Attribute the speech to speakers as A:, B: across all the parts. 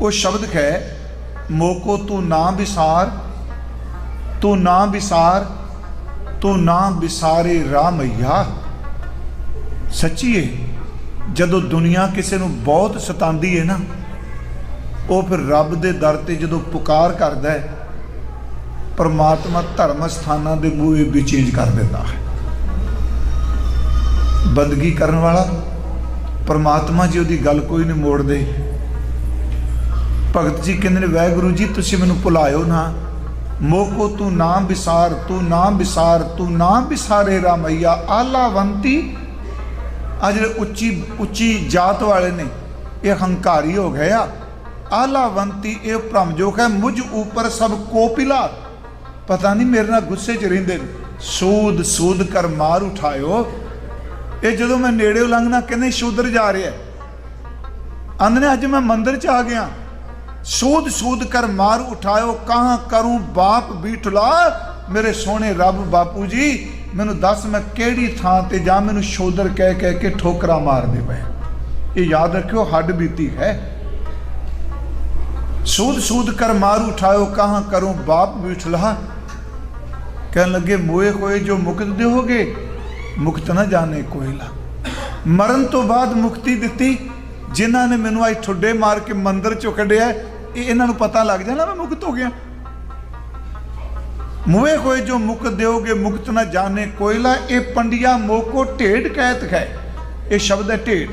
A: ਉਹ ਸ਼ਬਦ ਹੈ, ਮੋਕੋ ਤੂੰ ਨਾ ਵਿਸਾਰ, ਤੂੰ ਨਾ ਵਿਸਾਰ, ਤੂੰ ਨਾ ਵਿਸਾਰੇ ਰਾਮਈਆ ਸੱਚੀ ਹੈ ਜਦੋਂ ਦੁਨੀਆ ਕਿਸੇ ਨੂੰ ਬਹੁਤ ਸਤਾਉਂਦੀ ਹੈ ਨਾ, ਉਹ ਫਿਰ ਰੱਬ ਦੇ ਦਰ ਤੇ ਜਦੋਂ ਪੁਕਾਰ ਕਰਦਾ ਹੈ ਪਰਮਾਤਮਾ ਧਰਮ ਸਥਾਨਾਂ ਦੇ ਬੂਹੇ ਵੀ ਚੇਂਜ ਕਰ ਦਿੰਦਾ ਹੈ। ਬੰਦਗੀ ਕਰਨ ਵਾਲਾ, ਪਰਮਾਤਮਾ ਜੀ ਉਹਦੀ ਗੱਲ ਕੋਈ ਨਹੀਂ ਮੋੜਦੇ। ਭਗਤ ਜੀ ਕਹਿੰਦੇ ਨੇ, ਵਾਹਿਗੁਰੂ ਜੀ, ਤੁਸੀਂ ਮੈਨੂੰ ਭੁਲਾਇਓ ਨਾ। ਮੋਕੋ ਤੂੰ ਨਾਮ ਵਿਸਾਰ, ਤੂੰ ਨਾਮ ਵਿਸਾਰ, ਤੂੰ ਨਾਮ ਵਿਸਾਰੇ ਰਾਮਈਆ। ਆਲਾਵੰਤੀ ਆ ਜਿਹੜੇ ਉੱਚੀ ਉੱਚੀ ਜਾਤ ਵਾਲੇ ਨੇ, ਇਹ ਹੰਕਾਰੀ ਹੋ ਗਏ ਆ। ਆਲਾਵੰਤੀ, ਇਹ ਭ੍ਰਮਜੋਗ ਹੈ। ਮੁਝ ਉੱਪਰ ਸਭ ਕੋਪਿਲਾ ਪਤਾ ਨਹੀਂ ਮੇਰੇ ਨਾਲ ਗੁੱਸੇ 'ਚ ਰਹਿੰਦੇ ਨੇ। ਸੂਦ ਸੂਦ ਕਰ ਮਾਰ ਉਠਾਇਓ। ਇਹ ਜਦੋਂ ਮੈਂ ਨੇੜੇ ਲੰਘਣਾ ਕਹਿੰਦੇ ਸ਼ੂਦਰ ਜਾ ਰਿਹਾ। ਅੰਦ ਨੇ, ਅੱਜ ਮੈਂ ਮੰਦਰ 'ਚ ਆ ਗਿਆ। ਸੂਦ ਸੂਦ ਕਰ ਮਾਰ ਉਠਾਇਓ, ਕਹਾਂ ਕਰੂੰ ਬਾਪ ਬੀਠਲਾ? ਮੇਰੇ ਸੋਹਣੇ ਰੱਬ ਬਾਪੂ ਜੀ, ਮੈਨੂੰ ਦੱਸ ਮੈਂ ਕਿਹੜੀ ਥਾਂ ਤੇ ਜਾ ਮੈਨੂੰ ਸ਼ੋਦਰ ਕਹਿ ਕਹਿ ਕੇ ਠੋਕਰਾ ਮਾਰਦੇ ਪਏ ਇਹ ਯਾਦ ਰੱਖਿਓ, ਹੱਡ ਬੀਤੀ ਹੈ। ਸੂਦ ਸੂਦ ਕਰ ਮਾਰ ਉਠਾਇਓ, ਕਹਾਂ ਕਰੂੰ ਬਾਪ ਬੀਠਲਾ? ਕਹਿਣ ਲੱਗੇ, ਮੋਏ ਹੋਏ ਜੋ ਮੁਕਤ ਦੇ ਦੇਹੋਗੇ ਮੁਕਤ ਨਾ ਜਾਣੇ ਕੋਇਲਾ। ਮਰਨ ਤੋਂ ਬਾਅਦ ਮੁਕਤੀ ਦਿੱਤੀ, ਜਿਨ੍ਹਾਂ ਨੇ ਮੈਨੂੰ ਅੱਜ ਠੁੱਡੇ ਮਾਰ ਕੇ ਮੰਦਰ ਚੋਂ ਕੱਢਿਆ ਇਹ ਇਹਨਾਂ ਨੂੰ ਪਤਾ ਲੱਗ ਜਾਣਾ ਮੈਂ ਮੁਕਤ ਹੋ ਗਿਆ। ਮੂਏ ਹੋਏ ਜੋ ਮੁਕਤ ਦਿਓਗੇ, ਮੁਕਤ ਨਾ ਜਾਣੇ ਕੋਇਲਾ, ਇਹ ਪੰਡਿਆ ਮੋਕੋ ਢੇਡ ਕਹਿਤ ਹੈ ਇਹ ਸ਼ਬਦ ਹੈ ਢੇਡ।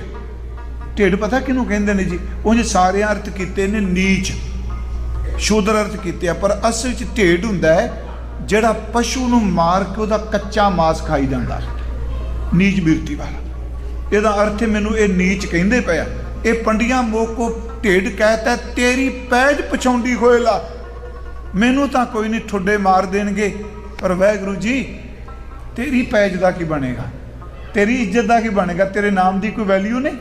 A: ਢੇਡ ਪਤਾ ਕਿਹਨੂੰ ਕਹਿੰਦੇ ਨੇ ਜੀ? ਉਂਝ ਸਾਰੇ ਅਰਥ ਕੀਤੇ ਨੇ ਨੀਚ। ਸ਼ੂਦਰ ਅਰਥ ਕੀਤੇ ਆ, ਪਰ ਅਸਲ ਵਿੱਚ ਢੇਡ ਹੁੰਦਾ ਹੈ, ਜਿਹੜਾ ਪਸ਼ੂ ਨੂੰ ਮਾਰ ਕੇ ਉਹਦਾ ਕੱਚਾ ਮਾਸ ਖਾਈ ਜਾਂਦਾ। ਹੈ ਨੀਚ ਬਿਰਤੀ ਵਾਲਾ। ਇਹਦਾ ਅਰਥ ਮੈਨੂੰ ਇਹ ਨੀਚ ਕਹਿੰਦੇ ਪਿਆ ਇਹ ਪੰਡੀਆਂ ਮੋਕੋ ਢੇਡ ਕਹਤਾ ਤੇਰੀ ਪੈਜ ਪਛਾਉਂਦੀ ਹੋਏਲਾ। ਮੈਨੂੰ ਤਾਂ ਕੋਈ ਨਹੀਂ ਠੁੱਡੇ ਮਾਰ ਦੇਣਗੇ। ਪਰ ਵਾਹਿਗੁਰੂ ਜੀ, ਤੇਰੀ ਪੈਜ ਦਾ ਕੀ ਬਣੇਗਾ? ਤੇਰੀ ਇੱਜ਼ਤ ਦਾ ਕੀ ਬਣੇਗਾ? ਤੇਰੇ ਨਾਮ ਦੀ ਕੋਈ ਵੈਲਿਊ ਨਹੀਂ?